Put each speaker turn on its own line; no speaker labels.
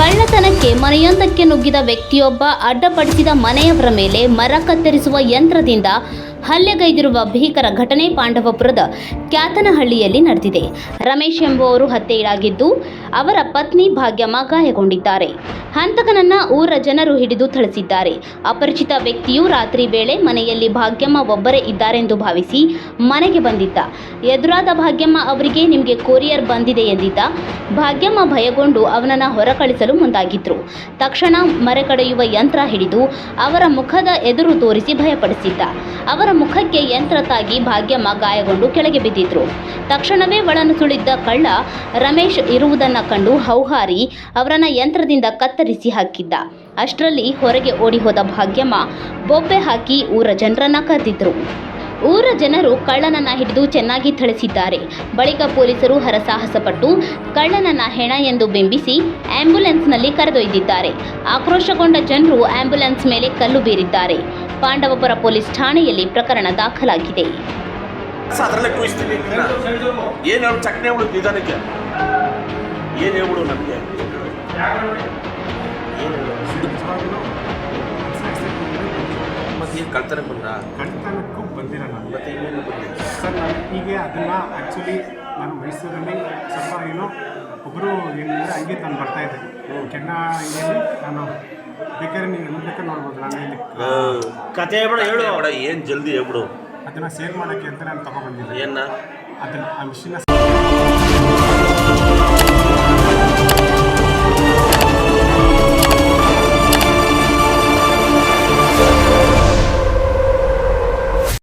ಕಳ್ಳತನಕ್ಕೆ ಮನೆಯೊಂದಕ್ಕೆ ನುಗ್ಗಿದ ವ್ಯಕ್ತಿಯೊಬ್ಬ ಅಡ್ಡಪಡಿಸಿದ ಮನೆಯವರ ಮೇಲೆ ಮರ ಕತ್ತರಿಸುವ ಯಂತ್ರದಿಂದ ಹಲ್ಲೆಗೈದಿರುವ ಭೀಕರ ಘಟನೆ ಪಾಂಡವಪುರದ ಕ್ಯಾತನಹಳ್ಳಿಯಲ್ಲಿ ನಡೆದಿದೆ. ರಮೇಶ್ ಎಂಬುವರು ಹತ್ಯೆಯಾಗಿದ್ದು, ಅವರ ಪತ್ನಿ ಭಾಗ್ಯಮ್ಮ ಗಾಯಗೊಂಡಿದ್ದಾರೆ ಹಂತಕನನ್ನ ಊರ ಜನರು ಹಿಡಿದು ಥಳಿಸಿದ್ದಾರೆ. ಅಪರಿಚಿತ ವ್ಯಕ್ತಿಯು ರಾತ್ರಿ ವೇಳೆ ಮನೆಯಲ್ಲಿ ಭಾಗ್ಯಮ್ಮ ಒಬ್ಬರೇ ಇದ್ದಾರೆಂದು ಭಾವಿಸಿ ಮನೆಗೆ ಬಂದಿದ್ದ. ಎದುರಾದ ಭಾಗ್ಯಮ್ಮ ಅವರಿಗೆ ನಿಮಗೆ ಕೊರಿಯರ್ ಬಂದಿದೆ ಎಂದಿದ್ದ. ಭಾಗ್ಯಮ್ಮ ಭಯಗೊಂಡು ಅವನನ್ನು ಹೊರಕಳಿಸಲು ಮುಂದಾಗಿದ್ರು. ತಕ್ಷಣ ಮರೆಕಡೆಯುವ ಯಂತ್ರ ಹಿಡಿದು ಅವರ ಮುಖದ ಎದುರು ತೋರಿಸಿ ಭಯಪಡಿಸಿದ್ದ. ಅವರ ಮುಖಕ್ಕೆ ಯಂತ್ರ ತಾಗಿ ಭಾಗ್ಯಮ್ಮ ಗಾಯಗೊಂಡು ಕೆಳಗೆ ಬಿದ್ದಿದ್ರು. ತಕ್ಷಣವೇ ಒಳನುಸುಳಿದ್ದ ಕಳ್ಳ ರಮೇಶ್ ಇರುವುದನ್ನ ಕಂಡು ಹೌಹಾರಿ ಅವರನ್ನ ಯಂತ್ರದಿಂದ ಕತ್ತರಿಸಿ ಹಾಕಿದ್ದ. ಅಷ್ಟರಲ್ಲಿ ಹೊರಗೆ ಓಡಿ ಹೋದ ಭಾಗ್ಯಮ್ಮ ಬೊಬ್ಬೆ ಹಾಕಿ ಊರ ಜನರನ್ನ ಕರೆದಿದ್ರು. ಊರ ಜನರು ಕಳ್ಳನನ್ನ ಹಿಡಿದು ಚೆನ್ನಾಗಿ ಥಳಿಸಿದ್ದಾರೆ. ಬಳಿಕ ಪೊಲೀಸರು ಹರಸಾಹಸಪಟ್ಟು ಕಳ್ಳನನ್ನ ಹೆಣ ಎಂದು ಬಿಂಬಿಸಿ ಆಂಬ್ಯುಲೆನ್ಸ್ನಲ್ಲಿ ಕರೆದೊಯ್ದಿದ್ದಾರೆ. ಆಕ್ರೋಶಗೊಂಡ ಜನರು ಆಂಬ್ಯುಲೆನ್ಸ್ ಮೇಲೆ ಕಲ್ಲು ಬೀರಿದ್ದಾರೆ. ಪಾಂಡವಪುರ ಪೊಲೀಸ್ ಠಾಣೆಯಲ್ಲಿ ಪ್ರಕರಣ ದಾಖಲಾಗಿದೆ.
ಸ ಅದರಲ್ಲೇ ಕೂಯಿಸ್ತೀನಿ ಏನು ಹೇಳು ಚಕ್ನೆ ಹೇಳು ನಿಧಾನಕ್ಕೆ? ಏನು ಹೇಳ್ಬಿಡು ನನಗೆ? ಏನು ಮತ್ತೆ ಏನು ಕಳ್ತನಕ್ಕೆ ಬಂದ
ಕಳ್ತನಕ್ಕೂ ಬಂದಿಲ್ಲ ನಾನು.
ಮತ್ತೆ ಇನ್ನೇನು ಬಂದೆ
ಸರ್ ನಾನು ಹೀಗೆ ಅದನ್ನು ಆ್ಯಕ್ಚುಲಿ ನಾನು ಮೈಸೂರಲ್ಲಿ ಸ್ವಲ್ಪ ಏನೋ ಒಬ್ಬರು ಏನಂದ್ರೆ ಹಂಗೆ ನಾನು ಬರ್ತಾ ಇದ್ದೆ ಕೆನ್ನ ಏನು ನಾನು ಬೇಕಾದ್ರೆ ನೀವು ಎಲ್ಲಿ ಬೇಕಾದ್ರೆ ನೋಡ್ಬೋದು ನಾನು ಇಲ್ಲಿ.
ಕತೆ ಹೇಳ್ಬಿಡ ಹೇಳು. ಏನು ಜಲ್ದಿ ಹೇಳ್ಬಿಡು.
ಅದನ್ನ ಸೇಲ್ ಮಾಡೋಕ್ಕೆ ಅಂತ ನಾನು ತೊಗೊಬಂದಿದ್ದೆ
ಏನ?
ಅದನ್ನ ಆ ಮಿಷಿನ